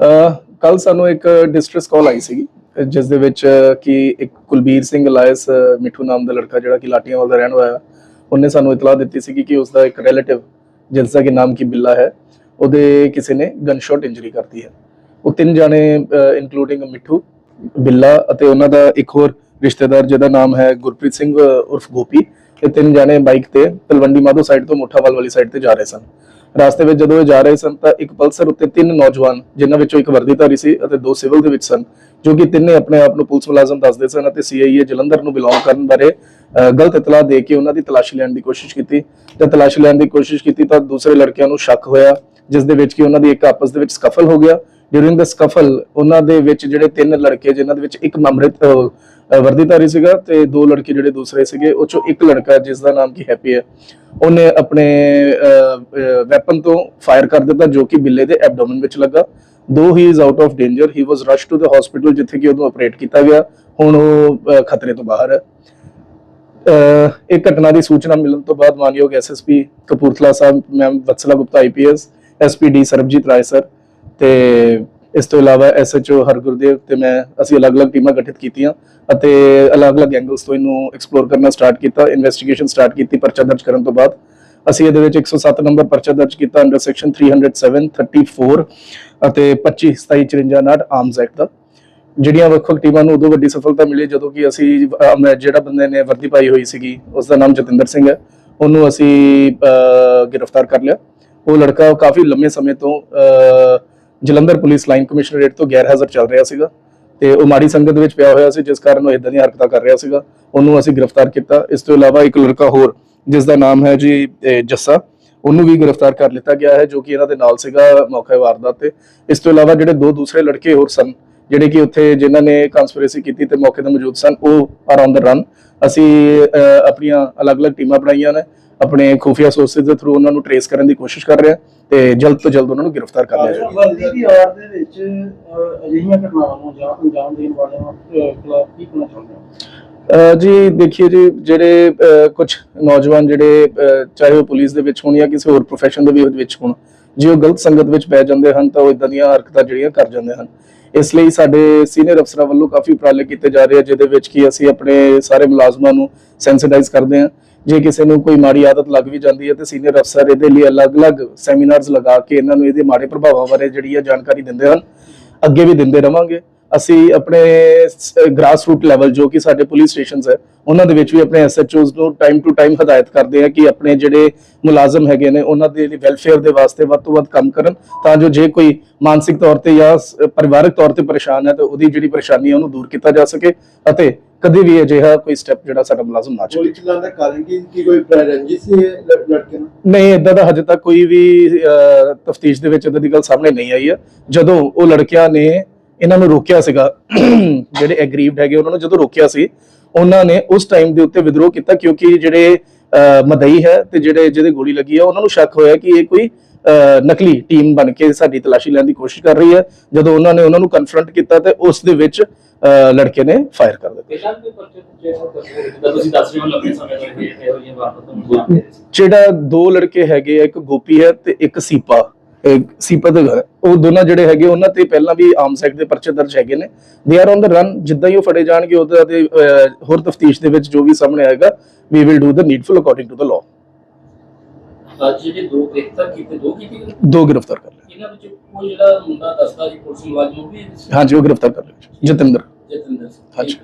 ਕੱਲ ਸਾਨੂੰ ਇੱਕ ਡਿਸਟ੍ਰੈਸ ਕਾਲ ਆਈ ਸੀਗੀ, ਜਿਸ ਦੇ ਵਿੱਚ ਕਿ ਇੱਕ ਕੁਲਬੀਰ ਸਿੰਘ ਲਾਇਸ ਮਿੱਠੂ ਨਾਮ ਦਾ ਲੜਕਾ ਜਿਹੜਾ ਕਿ ਲਾਟੀਆਂਵਾਲ ਦਾ ਰਹਿਣ ਵਾਲਾ, ਉਹਨੇ ਸਾਨੂੰ ਇਤਲਾਹ ਦਿੱਤੀ ਸੀਗੀ ਕਿ ਉਸ ਦਾ ਇੱਕ ਰਿਲੇਟਿਵ ਜਿਸ ਦਾ ਕਿ ਨਾਮ ਕੀ ਬਿੱਲਾ ਹੈ, ਉਹਦੇ ਕਿਸੇ ਨੇ ਗਨ ਸ਼ਾਟ ਇੰਜਰੀ ਕਰਤੀ ਹੈ। ਉਹ ਤਿੰਨ ਜਾਣੇ ਇਨਕਲੂਡਿੰਗ ਮਿੱਠੂ, ਬਿੱਲਾ ਅਤੇ ਉਹਨਾਂ ਦਾ ਇੱਕ ਹੋਰ ਰਿਸ਼ਤੇਦਾਰ ਜਿਹਦਾ ਨਾਮ ਹੈ ਗੁਰਪ੍ਰੀਤ ਸਿੰਘ ਉਰਫ ਗੋਪੀ, ਇਹ ਤਿੰਨ ਜਾਣੇ ਬਾਈਕ ਤੇ ਤਲਵੰਡੀ ਮਾਧੋ ਸਾਈਡ ਤੋਂ ਮੁੱਠਾਵਾਲ ਵਾਲੀ ਸਾਈਡ ਤੇ ਜਾ ਰਹੇ ਸਨ। ਰਾਸਤੇ ਵਿੱਚ ਜਦੋਂ ਇਹ ਜਾ ਰਹੇ ਸਨ ਤਾਂ ਇੱਕ ਪਲਸਰ ਉੱਤੇ ਤਿੰਨ ਨੌਜਵਾਨ, ਜਿਨ੍ਹਾਂ ਵਿੱਚੋਂ ਇੱਕ ਵਰਦੀਧਾਰੀ ਸੀ ਅਤੇ ਦੋ ਸਿਵਲ ਦੇ ਵਿੱਚ ਸਨ, ਜੋ ਕਿ ਤਿੰਨੇ ਆਪਣੇ ਆਪ ਨੂੰ ਪੁਲਿਸ ਮੁਲਾਜ਼ਮ ਦੱਸਦੇ ਸਨ ਅਤੇ ਸੀਆਈਏ ਜਲੰਧਰ ਨੂੰ ਬਿਲੋਂਗ ਕਰਨ ਬਾਰੇ ਗਲਤ ਇਤਲਾਹ ਦੇ ਕੇ ਉਹਨਾਂ ਦੀ ਤਲਾਸ਼ੀ ਲੈਣ ਦੀ ਕੋਸ਼ਿਸ਼ ਕੀਤੀ। ਤੇ ਤਲਾਸ਼ੀ ਲੈਣ ਦੀ ਕੋਸ਼ਿਸ਼ ਕੀਤੀ ਤਾਂ ਦੂਸਰੇ ਲੜਕਿਆਂ ਨੂੰ ਸ਼ੱਕ ਹੋਇਆ, ਜਿਸ ਦੇ ਵਿੱਚ ਕਿ ਉਹਨਾਂ ਦੀ ਇੱਕ ਆਪਸ ਦੇ ਵਿੱਚ ਸਕਫਲ ਹੋ ਗਿਆ। ਡਿਊਰਿੰਗ ਦ ਸਕਫਲ ਉਹਨਾਂ ਦੇ ਵਿੱਚ ਜਿਹੜੇ ਤਿੰਨ ਲੜਕੇ, ਜਿਨ੍ਹਾਂ ਦੇ ਵਿੱਚ ਇੱਕ ਮਮਰਿਤ ਵਰਦੀਧਾਰੀ ਸੀਗਾ ਤੇ ਦੋ ਲੜਕੇ ਜਿਹੜੇ ਦੂਸਰੇ ਸੀਗੇ, ਉਹ ਚੋਂ ਇੱਕ ਲੜਕਾ ਜਿਸ ਦਾ ਨਾਮ ਕੀ ਹੈਪੀ ਹੈ, ਉਹਨੇ ਆਪਣੇ ਵੈਪਨ ਤੋਂ ਫਾਇਰ ਕਰ ਦਿੱਤਾ ਜੋ ਕਿ ਬਿੱਲੇ ਦੇ ਐਬਡੋਮਨ ਵਿੱਚ ਲੱਗਾ। Though he is out of danger he was rush to the hospital ਜਿੱਥੇ ਕਿ ਉਹਨੂੰ ਆਪਰੇਟ ਕੀਤਾ ਗਿਆ। ਹੁਣ ਉਹ ਖਤਰੇ ਤੋਂ ਬਾਹਰ ਹੈ। ਇਹ ਘਟਨਾ ਦੀ ਸੂਚਨਾ ਮਿਲਣ ਤੋਂ ਬਾਅਦ ਮਾਨਯੋਗ SSP Kapurthala sahib ma'am Vatsala Gupta IPS SPD Sarbjit Rai sir ਤੇ ਇਸ ਤੋਂ ਇਲਾਵਾ ਐਸਐਚਓ ਹਰਗੁਰਦੇਵ ਤੇ ਮੈਂ, ਅਸੀਂ ਅਲੱਗ-ਅਲੱਗ ਟੀਮਾਂ ਗਠਿਤ ਕੀਤੀਆਂ ਅਤੇ ਅਲੱਗ-ਅਲੱਗ ਐਂਗਲਸ ਤੋਂ ਇਹਨੂੰ ਐਕਸਪਲੋਰ ਕਰਨਾ ਸਟਾਰਟ ਕੀਤਾ ਇਨਵੈਸਟੀਗੇਸ਼ਨ ਸਟਾਰਟ ਕੀਤੀ, ਪਰਚਾ ਦਰਜ ਕਰਨ ਤੋਂ ਬਾਅਦ। ਅਸੀਂ ਇਹਦੇ ਵਿੱਚ 107 ਨੰਬਰ ਪਰਚਾ ਦਰਜ ਕੀਤਾ ਅੰਡਰ ਸੈਕਸ਼ਨ 307 34 ਅਤੇ 25 27 54 ਨਾਟ ਆਰਮਸ ਐਕਟ ਦਾ। ਜਿਹੜੀਆਂ ਵੱਖ-ਵੱਖ ਟੀਮਾਂ ਨੂੰ ਉਦੋਂ ਵੱਡੀ ਸਫਲਤਾ ਮਿਲੀ ਜਦੋਂ ਕਿ ਅਸੀਂ ਮੈਂ, ਜਿਹੜਾ ਬੰਦੇ ਨੇ ਵਰਦੀ ਪਾਈ ਹੋਈ ਸੀਗੀ ਉਸ ਦਾ ਨਾਮ ਜਤਿੰਦਰ ਸਿੰਘ ਹੈ। ਉਹਨੂੰ ਅਸੀਂ ਗ੍ਰਿਫਤਾਰ ਕਰ ਲਿਆ। ਉਹ ਲੜਕਾ ਕਾਫੀ ਲੰਮੇ ਸਮੇਂ ਤੋਂ ਜਲੰਧਰ ਪੁਲਿਸ ਲਾਈਨ ਕਮਿਸ਼ਨਰੇਟ ਤੋਂ ਗੈਰ ਹਾਜ਼ਰ ਚੱਲ ਰਿਹਾ ਸੀਗਾ ਤੇ ਉਹ ਮਾੜੀ ਸੰਗਤ ਵਿੱਚ ਪਿਆ ਹੋਇਆ ਸੀ, ਜਿਸ ਕਾਰਨ ਉਹ ਇਦਾਂ ਦੀਆਂ ਹਰਕਤਾਂ ਕਰ ਰਿਹਾ ਸੀਗਾ। ਉਹਨੂੰ ਅਸੀਂ ਗ੍ਰਿਫਤਾਰ ਕੀਤਾ। ਇਸ ਤੋਂ ਇਲਾਵਾ ਇੱਕ ਲੜਕਾ ਹੋਰ, ਜਿਸ ਦਾ ਨਾਮ ਹੈ ਜੀ ਜੱਸਾ, ਉਹਨੂੰ ਵੀ ਗ੍ਰਿਫਤਾਰ ਕਰ ਲਿੱਤਾ ਗਿਆ ਹੈ, ਜੋ ਕਿ ਇਹਨਾਂ ਦੇ ਨਾਲ ਸੀਗਾ ਮੌਕੇ ਵਾਰਦਾਤ ਤੇ। ਇਸ ਤੋਂ ਇਲਾਵਾ ਜਿਹੜੇ ਦੋ ਦੂਸਰੇ ਲੜਕੇ ਹੋਰ ਸਨ, ਜਿਹੜੇ ਕਿ ਉੱਥੇ ਜਿਨ੍ਹਾਂ ਨੇ ਕਨਸਪੀਰੇਸੀ ਕੀਤੀ ਤੇ ਮੌਕੇ ਤੇ ਮੌਜੂਦ ਸਨ, ਉਹ ਆਰ ਔਨ ਦ ਰਨ ਅਸੀਂ ਆਪਣੀਆਂ ਅਲੱਗ-ਅਲੱਗ ਟੀਮਾਂ ਬਣਾਈਆਂ ਨੇ। ਆਪਣੇ ਖੁਫੀਆ ਸੋਰਸਸ ਦੇ ਥਰੂ ਉਹਨਾਂ ਨੂੰ ਟਰੇਸ ਕਰਨ ਦੀ ਕੋਸ਼ਿਸ਼ ਕਰ ਰਹੇ ਤੇ ਜਲਦ ਤੋਂ ਜਲਦ ਉਹਨਾਂ ਨੂੰ ਗ੍ਰਿਫਤਾਰ ਕਰ ਲਿਆ ਜਾਏਗਾ ਵਰਦੀ ਦੀ ਆੜ ਦੇ ਵਿੱਚ ਅਜਿਹੀਆਂ ਘਟਨਾਵਾਂ ਨੂੰ ਜਾਂ ਅੰਜਾਮ ਦੇਣ ਵਾਲਿਆਂ ਖਿਲਾਫ ਕੀ ਕਰਨਾ ਚਾਹੁੰਦੇ ਹੋ? ਜੀ ਦੇਖੀਏ ਜੀ ਜਿਹੜੇ ਕੁਝ ਨੌਜਵਾਨ ਜਿਹੜੇ ਚਾਹੇ ਉਹ ਪੁਲਿਸ ਦੇ ਵਿੱਚ ਹੋਣ ਜਾਂ ਕਿਸੇ ਹੋਰ profession ਦੇ ਵੀ ਵਿੱਚ ਹੋਣ ਜੇ ਉਹ ਗਲਤ ਸੰਗਤ ਵਿੱਚ ਪੈ ਜਾਂਦੇ ਹਨ ਤਾਂ ਉਹ ਇਦਾਂ ਦੀਆਂ ਹਰਕਤਾਂ ਜਿਹੜੀਆਂ ਕਰ ਜਾਂਦੇ ਹਨ। ਇਸ ਲਈ ਸਾਡੇ ਸੀਨੀਅਰ ਅਫਸਰਾਂ ਵੱਲੋਂ ਕਾਫੀ ਉਪਰਾਲੇ ਕੀਤੇ ਜਾ ਰਹੇ ਆ, ਜਿਹਦੇ ਵਿੱਚ ਕੀ ਅਸੀਂ ਆਪਣੇ ਸਾਰੇ ਮੁਲਾਜ਼ਮਾਂ ਨੂੰ ਸੈਂਸਿਟਾਈਜ਼ ਕਰਦੇ ਹਾਂ। ਜੇ ਕਿਸੇ ਨੂੰ ਕੋਈ ਮਾੜੀ ਆਦਤ ਲੱਗ ਵੀ ਜਾਂਦੀ ਹੈ ਤੇ ਸੀਨੀਅਰ ਅਫਸਰ ਇਹਦੇ ਲਈ ਅਲੱਗ-ਅਲੱਗ ਸੈਮੀਨਾਰਸ ਲਗਾ ਕੇ ਇਹਨਾਂ ਨੂੰ ਇਹਦੇ ਮਾੜੇ ਪ੍ਰਭਾਵਾਂ ਬਾਰੇ ਜਿਹੜੀ ਹੈ ਜਾਣਕਾਰੀ ਦਿੰਦੇ ਹਨ। ਅੱਗੇ ਵੀ ਦਿੰਦੇ ਰਵਾਂਗੇ। ਅਸੀਂ ਆਪਣੇ ਗ੍ਰਾਸ ਰੂਟ ਲੈਵਲ ਜੋ ਕਿ ਸਾਡੇ ਪੁਲਿਸ ਸਟੇਸ਼ਨਸ ਹੈ ਉਹਨਾਂ ਦੇ ਵਿੱਚ ਵੀ ਆਪਣੇ ਐਸਐਚਓਜ਼ ਨੂੰ ਟਾਈਮ ਟੂ ਟਾਈਮ ਹਦਾਇਤ ਕਰਦੇ ਆ ਕਿ ਆਪਣੇ ਜਿਹੜੇ ਮੁਲਾਜ਼ਮ ਹੈਗੇ ਨੇ ਉਹਨਾਂ ਦੇ ਵੈਲਫੇਅਰ ਦੇ ਵਾਸਤੇ ਵੱਧ ਤੋਂ ਵੱਧ ਕੰਮ ਕਰਨ ਤਾਂ ਜੋ ਜੇ ਕੋਈ ਮਾਨਸਿਕ ਤੌਰ ਤੇ ਜਾਂ ਪਰਿਵਾਰਕ ਤੌਰ ਤੇ ਪਰੇਸ਼ਾਨ ਹੈ ਤਾਂ ਉਹਦੀ ਜਿਹੜੀ ਪਰੇਸ਼ਾਨੀ ਹੈ ਉਹਨੂੰ ਦੂਰ ਕੀਤਾ ਜਾ ਸਕੇ ਅਤੇ ਕਦੇ ਵੀ ਅਜਿਹਾ ਕੋਈ ਸਟੈਪ ਜਿਹੜਾ ਸਾਡਾ ਮੁਲਾਜ਼ਮ ਨਾ ਚੁੱਕੇ। ਗੋਲੀ ਚਲਾਉਣ ਦਾ ਕਾਰਨ ਕੀ ਕੀ ਕੋਈ ਰੰਜਿਸ਼ ਸੀ ਲੜਕੇ ਨੂੰ ਨਹੀਂ ਇਦਾਂ ਦਾ ਹਜੇ ਤੱਕ ਕੋਈ ਵੀ ਤਫਤੀਸ਼ ਦੇ ਵਿੱਚ ਇਦਾਂ ਦੀ ਗੱਲ ਸਾਹਮਣੇ ਨਹੀਂ ਆਈ ਹੈ। ਜਦੋਂ ਉਹ ਲੜਕਿਆਂ ਨੇ ਇਹਨਾਂ ਨੂੰ ਰੋਕਿਆ ਸੀਗਾ। ਜਿਹੜੇ ਐਗਰੀਵਡ ਹੈਗੇ ਉਹਨਾਂ ਨੂੰ ਜਦੋਂ ਰੋਕਿਆ ਸੀ ਉਹਨਾਂ ਨੇ ਉਸ ਟਾਈਮ ਦੇ ਉੱਤੇ ਵਿਦਰੋਹ ਕੀਤਾ ਕਿਉਂਕਿ ਜਿਹੜੇ ਮਦਈ ਹੈ ਤੇ ਜਿਹੜੇ ਜਿਹਦੇ ਗੋਲੀ ਲੱਗੀ ਹੈ ਉਹਨਾਂ ਨੂੰ ਸ਼ੱਕ ਹੋਇਆ ਕਿ ਇਹ ਕੋਈ ਨਕਲੀ ਟੀਮ ਬਣ ਕੇ ਸਾਡੀ ਤਲਾਸ਼ੀ ਲੈਣ ਦੀ ਕੋਸ਼ਿਸ਼ ਕਰ ਰਹੀ ਹੈ। ਜਦੋਂ ਉਹਨਾਂ ਨੇ ਉਹਨਾਂ ਨੂੰ ਕਨਫਰੰਟ ਕੀਤਾ ਤੇ ਉਸ ਦੇ ਵਿੱਚ ਲੜਕੇ ਨੇ ਫਾਇਰ ਕਰ ਦਿੱਤਾ। ਜਿਹੜਾ ਦੋ ਲੜਕੇ ਹੈਗੇ ਇੱਕ ਗੋਪੀ ਹੈ ਤੇ ਇੱਕ ਸੀਪਾ। ਇਹ ਸੀਪਾ ਦਾ ਘਰ ਹੈ। ਉਹ ਦੋਨਾਂ ਜਿਹੜੇ ਹੈਗੇ ਉਹਨਾਂ ਤੇ ਪਹਿਲਾਂ ਵੀ ਆਰਮਸ ਐਕਟ ਦੇ ਪਰਚੇ ਦਰਜ ਹੈਗੇ ਨੇ they are on the run ਜਿੱਦਾਂ ਹੀ ਉਹ ਫੜੇ ਜਾਣਗੇ ਉਹਦਾ ਤੇ ਹੋਰ ਤਫਤੀਸ਼ ਦੇ ਵਿੱਚ ਜੋ ਵੀ ਸਾਹਮਣੇ ਆਏਗਾ we will do the needful according to the law ਅੱਜ ਜਿਹੜੇ ਦੋ ਗ੍ਰਿਫਤਾਰ ਕੀਤੇ ਦੋ ਕੀਤੇ ਗਏ। ਦੋ ਗ੍ਰਿਫਤਾਰ ਕਰ ਲਏ ਇਹਨਾਂ ਵਿੱਚ ਉਹ ਜਿਹੜਾ ਮੁੰਡਾ ਦੱਸਦਾ ਜੀ ਪੁਲਿਸ ਮੁਲਾਜ਼ਮ ਉਹ ਵੀ ਹਾਂਜੀ ਉਹ ਗ੍ਰਿਫਤਾਰ ਕਰ ਲਏ ਜਤਿੰਦਰ ਹਾਂਜੀ।